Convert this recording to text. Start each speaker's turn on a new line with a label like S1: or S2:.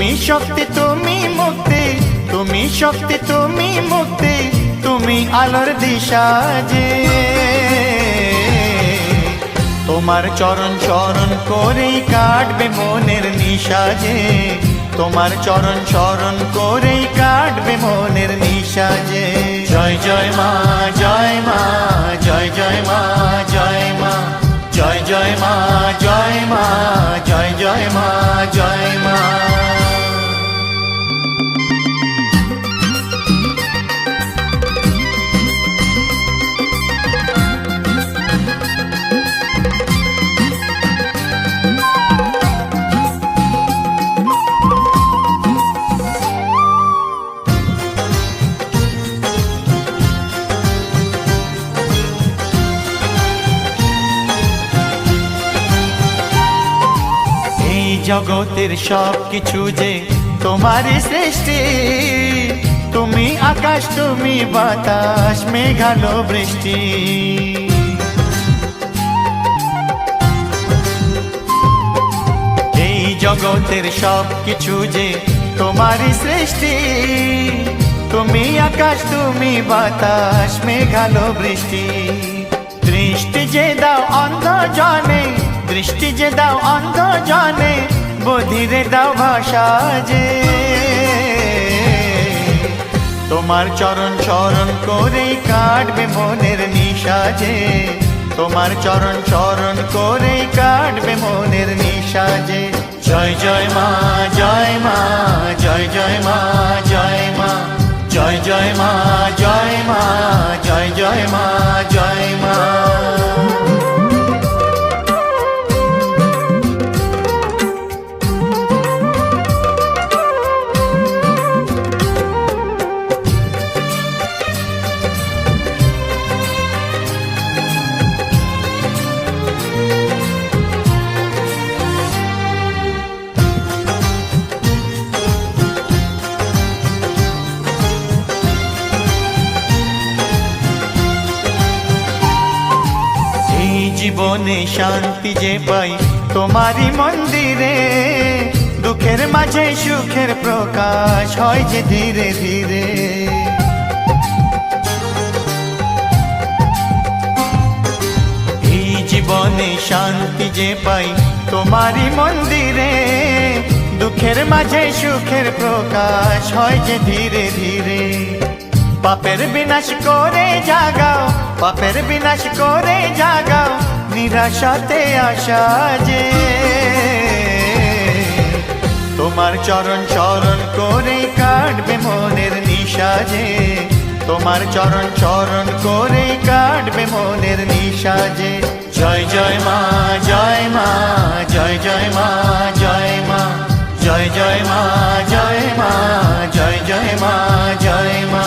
S1: শক্তি, তুমি মুক্তি, তুমি শক্তি, তুমি মুক্তি, তুমি আলোর দিশা যে। তোমার চরণ চরণ করেই কাটবে মনের নিশা যে। তোমার চরণ চরণ করেই কাটবে মনের নিশা যে। জয় জয় মা জয় মা, জয় জয় মা জয় মা, জয় জয় মা জয় মা। জগতের সব কিছু যে তোমারই সৃষ্টি। তুমি আকাশ, তুমি বাতাস মেঘালো বৃষ্টি এই জগতের সব কিছু যে তোমারই সৃষ্টি। তুমি আকাশ, তুমি বাতাস মেঘালো বৃষ্টি দৃষ্টি যে দাও অন্ধ জনে দৃষ্টি যে দাও অন্ধ জনে বধিরে দাও ভাষা যে। তোমার চরণ চরণ করেই কাটবে মনের নিশা যে। তোমার চরণ চরণ করেই কাটবে মনের নিশা যে। জয় জয় মা জয় মা, জয় জয় মা। জীবনে শান্তি যে পাই, তোমারই মন্দিরে দুঃখের মাঝে সুখের প্রকাশ হয় যে ধীরে ধীরে। এই জীবনে শান্তি যে পাই, তোমারই মন্দিরে দুঃখের মাঝে সুখের প্রকাশ হয় যে ধীরে ধীরে। পাপের বিনাশ করে জাগাও পাপের বিনাশ করে জাগাও, নিরাশাতে আসা যে তোমার চরণ চরণ করে কাটবে মনের নিশা যে। তোমার চরণ চরণ করে কাটবে মনের নিশা যে। জয় জয় মা জয় মা, জয় জয় মা জয় মা, জয় জয় মা জয় মা, জয় জয় মা জয় মা।